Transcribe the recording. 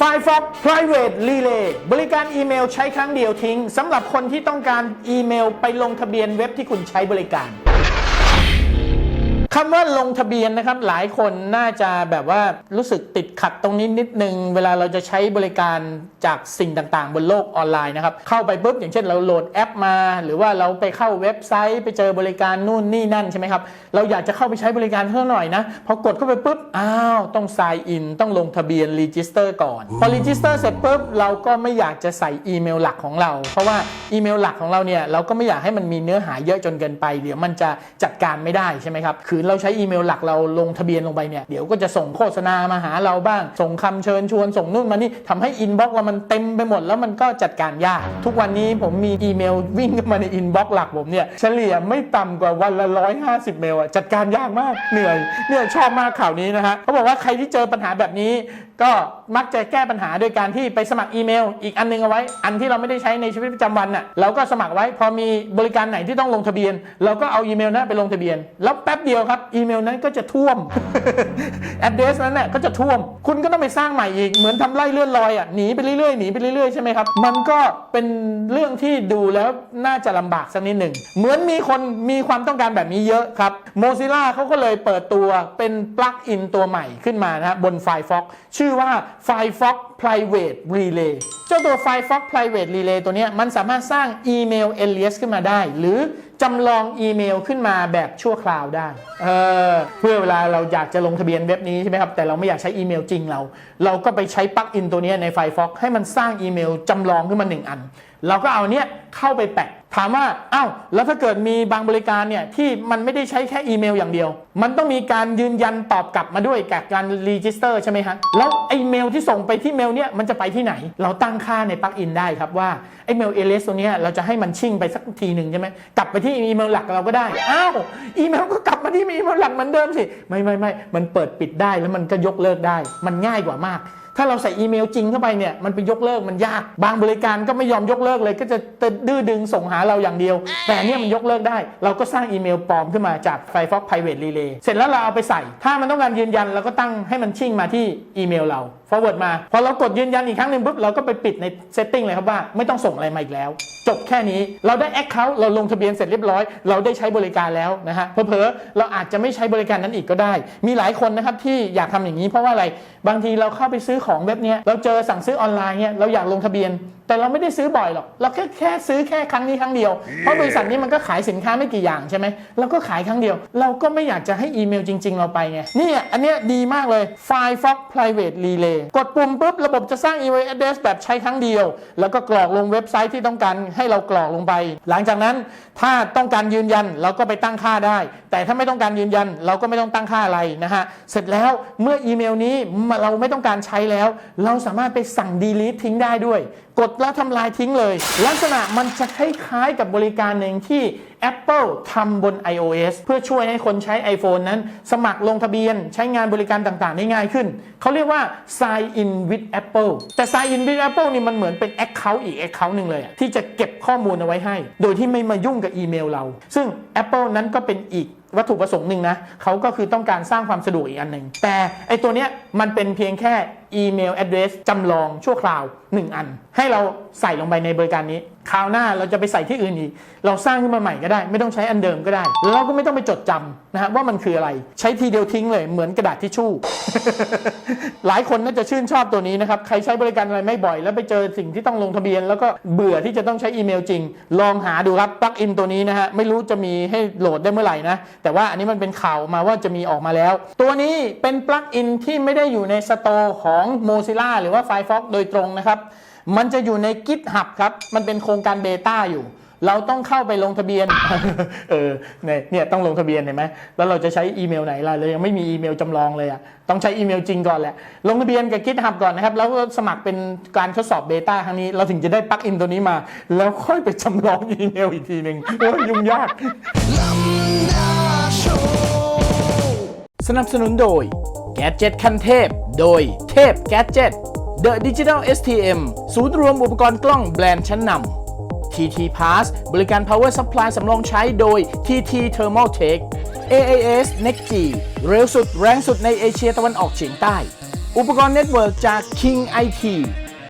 Firefox Private Relay บริการอีเมลใช้ครั้งเดียวทิ้งสำหรับคนที่ต้องการอีเมลไปลงทะเบียนเว็บที่คุณใช้บริการ คำว่าลงทะเบียนนะครับหลายคนน่าจะแบบว่ารู้สึกติดขัดตรงนี้นิดนึง เวลาเราจะใช้บริการจากสิ่งต่างๆ บนโลกออนไลน์นะครับ เข้าไปปุ๊บอย่างเช่นเราโหลดแอปมา หรือว่าเราไปเข้าเว็บไซต์ ไปเจอบริการนู่นนี่นั่นใช่ไหมครับ เราอยากจะเข้าไปใช้บริการเพิ่มหน่อยนะพอกดเข้าไปปุ๊บอ้าวต้อง sign in ต้องลงทะเบียน register ก่อน พอ register เสร็จปุ๊บเราก็ไม่อยากจะใส่อีเมลหลักของเรา เพราะว่าอีเมลหลักของเราเนี่ยเราก็ไม่อยากให้มันมีเนื้อหาเยอะจนเกินไป เดี๋ยวมันจะจัดการไม่ได้ใช่ไหมครับคือเราใช้อีเมลหลักเราลงทะเบียนลงไปเนี่ยเดี๋ยวก็จะส่งโฆษณามาหาเราบ้าง ส่งคำเชิญชวนส่งนู่นมานี่ทำให้อินบ็อกซ์เรามันเต็มไปหมดแล้วมันก็จัดการยาก ทุกวันนี้ผมมีอีเมลวิ่งเข้ามาในอินบ็อกซ์หลักผมเนี่ยเฉลี่ยไม่ต่ำกว่าวันละ150เมลอะจัดการยากมากเหนื่อยเนี่ยชอบมากข่าวนี้นะฮะเขาบอกว่าใครที่เจอปัญหาแบบนี้ก็มักจะแก้ปัญหาโดยการที่ไปสมัครอีเมล อีกอันนึงเอาไว้ อันที่เราไม่ได้ใช้ในชีวิตประจำวันน่ะเราก็สมัครไว้พอมีบริการไหนที่ต้องลงทะเบียน เราก็เอาอีเมลนั้นไปลงทะเบียน แล้วแป๊บเดียวครับอีเมลนั้นก็จะท่วม address นั้นน่ะก็จะท่วม คุณก็ต้องไปสร้างใหม่อีกเหมือนทำไร่เลื่อนลอยอะหนีไปเรื่อยๆหนีไปเรื่อยๆใช่ไหมครับมันก็เป็นเรื่องที่ดูแล้วน่าจะลำบากสักนิดหนึ่งเหมือนมีคนมีความต้องการแบบนี้เยอะครับ Mozilla เขาก็เลยเปิดตัวเป็นปลั๊กอินตัวใหม่ขึ้นมานะฮะบน Firefox ชื่อื่อว่า Firefox Private Relay เจ้าตัว Firefox Private Relay ตัวนี้มันสามารถสร้างอีเมล alias ขึ้นมาได้ หรือจำลองอีเมลขึ้นมาแบบชั่วคราวได้เออเพื่อเวลาเราอยากจะลงทะเบียนเว็บนี้ใช่ไหมครับ แต่เราไม่อยากใช้อีเมลจริงเรา เราก็ไปใช้ปลั๊กอินตัวนี้ใน Firefox ให้มันสร้างอีเมลจำลองขึ้นมาหนึ่งอัน เราก็เอาเนี้ยเข้าไปแปะ ถามว่าอ้าวแล้วถ้าเกิดมีบางบริการเนี่ยที่มันไม่ได้ใช้แค่อีเมลอย่างเดียว มันต้องมีการยืนยันตอบกลับมาด้วยกับการรีจิสเตอร์ใช่ไหมฮะแล้วไอเมลที่ส่งไปที่เมลเนี่ยมันจะไปที่ไหน เราตั้งค่าในปลั๊กอินได้ครับว่าไอเมลเอเลสตัวเนี้ยเราจะให้มันชิ่งไปสักทีหนึ่งใช่ไหมกลับไปที่อีเมลหลักเราก็ได้อ้าวอีเมลก็กลับมาที่อีเมลหลักเหมือนเดิมสิไม่ไม่ไม่มันเปิดปิดได้แล้วมันก็ยกเลิกได้ มันง่ายกว่ามาก ถ้าเราใส่อีเมลจริงเข้าไปเนี่ยมันไปยกเลิกมันยาก บางบริการก็ไม่ยอมยกเลิกเลย ก็จะดื้อดึงส่งหาเราอย่างเดียว แต่เนี่ยมันยกเลิกได้ เราก็สร้างอีเมลปลอมขึ้นมาจาก Firefox Private Relay เสร็จแล้วเราเอาไปใส่ ถ้ามันต้องการยืนยันเราก็ตั้งให้มันชิ่งมาที่อีเมลเรา forward มา พอเรากดยืนยันอีกครั้งหนึ่งปุ๊บเราก็ไปปิดใน setting เลยครับว่าไม่ต้องส่งอะไรมาอีกแล้ว จบแค่นี้เราได้ account เราลงทะเบียนเสร็จเรียบร้อย เราได้ใช้บริการแล้วนะฮะเผลอๆเราอาจจะไม่ใช้บริการนั้นอีกก็ได้ มีหลายคนนะครับที่อยากทำอย่างนี้เพราะว่าอะไรบางทีเราเข้าไปซื้อของเว็บเนี้ยเราเจอสั่งซื้อออนไลน์เนี่ยเราอยากลงทะเบียนแต่เราไม่ได้ซื้อบ่อยหรอก เราแค่แค่ซื้อแค่ครั้งนี้ครั้งเดียว เพราะบริษัทนี้มันก็ขายสินค้าไม่กี่อย่างใช่ไหมเราก็ขายครั้งเดียว เราก็ไม่อยากจะให้อีเมลจริง ๆ เราไปไง นี่อันเนี้ยดีมากเลย Firefox Private Relay กดปุ่มปุ๊บระบบจะสร้างอีเมล address แบบใช้ครั้งเดียว แล้วก็กรอกลงเว็บไซต์ที่ต้องการให้เรากรอกลงไป หลังจากนั้นถ้าต้องการยืนยันเราก็ไปตั้งค่าได้ แต่ถ้าไม่ต้องการยืนยัน เราก็ไม่ต้องตั้งค่าอะไรนะฮะ เสร็จแล้วเมื่ออีเมลนี้เราไม่ต้องการใช้แล้ว เราสามารถไปสั่ง delete ทิ้งได้ด้วยกดแล้วทำลายทิ้งเลย ลักษณะมันจะคล้ายๆกับบริการหนึ่งที่ Apple ทำบน iOS เพื่อช่วยให้คนใช้ iPhone นั้น สมัครลงทะเบียนใช้งานบริการต่างๆ ได้ง่ายขึ้น เขาเรียกว่า Sign in with Apple แต่ Sign in with Apple นี่มันเหมือนเป็น Account อีก Account หนึ่งเลย ที่จะเก็บข้อมูลเอาไว้ให้ โดยที่ไม่มายุ่งกับอีเมลเรา ซึ่ง Apple นั้นก็เป็นอีกวัตถุประสงค์หนึ่งนะเขาก็คือต้องการสร้างความสะดวกอีกอันหนึ่งแต่ไอตัวเนี้ยมันเป็นเพียงแค่ อีเมลแอดเดรสจำลองชั่วคราว 1 อัน ให้เราใส่ลงไปในบริการนี้ คราวหน้าเราจะไปใส่ที่อื่นอีก เราสร้างขึ้นมาใหม่ก็ได้ ไม่ต้องใช้อันเดิมก็ได้ แล้วเราก็ไม่ต้องไปจดจำนะฮะว่ามันคืออะไร ใช้ทีเดียวทิ้งเลยเหมือนกระดาษทิชชู่ หลายคนน่าจะชื่นชอบตัวนี้นะครับ ใครใช้บริการอะไรไม่บ่อย แล้วไปเจอสิ่งที่ต้องลงทะเบียน แล้วก็เบื่อที่จะต้องใช้อีเมลจริง ลองหาดูครับปลั๊กอินตัวนี้นะฮะไม่รู้จะมีให้โหลดได้เมื่อไหร่นะแต่ว่าอันนี้มันเป็นข่าวมาว่าจะมีออกมาแล้ว ตัวนี้เป็นปลั๊กอินที่ไม่ได้อยู่ในสโตร์ของ Mozilla หรือว่า Firefox โดยตรงนะครับ มันจะอยู่ใน GitHub ครับ มันเป็นโครงการเบต้าอยู่ เราต้องเข้าไปลงทะเบียน เออเนี่ยต้องลงทะเบียนเห็นไหมแล้วเราจะใช้อีเมลไหนล่ะเรายังไม่มีอีเมลจำลองเลยอะต้องใช้อีเมลจริงก่อนแหละ ลงทะเบียนกับ GitHub ก่อนนะครับแล้วสมัครเป็นการทดสอบเบต้าครั้งนี้ เราถึงจะได้ปลั๊กอินตัวนี้มา แล้วค่อยไปจำลองอีเมลอีกทีหนึ่งโอ้ยยุ่งยากสนับสนุนโดย แกจ e t คันเทพ โดยเทพแกจ e t The Digital STM ศูนย์รวมอุปกรณ์กล้องแบรนด์ชั้นนำ TT Pass บริการ Power Supply สำรองใช้โดย TT Thermal Tech AAS NexG เร็วสุดแรงสุดในเอเชียตะวันออกเฉียงใต้ อุปกรณ์เน็ตเวิร์กจาก King IT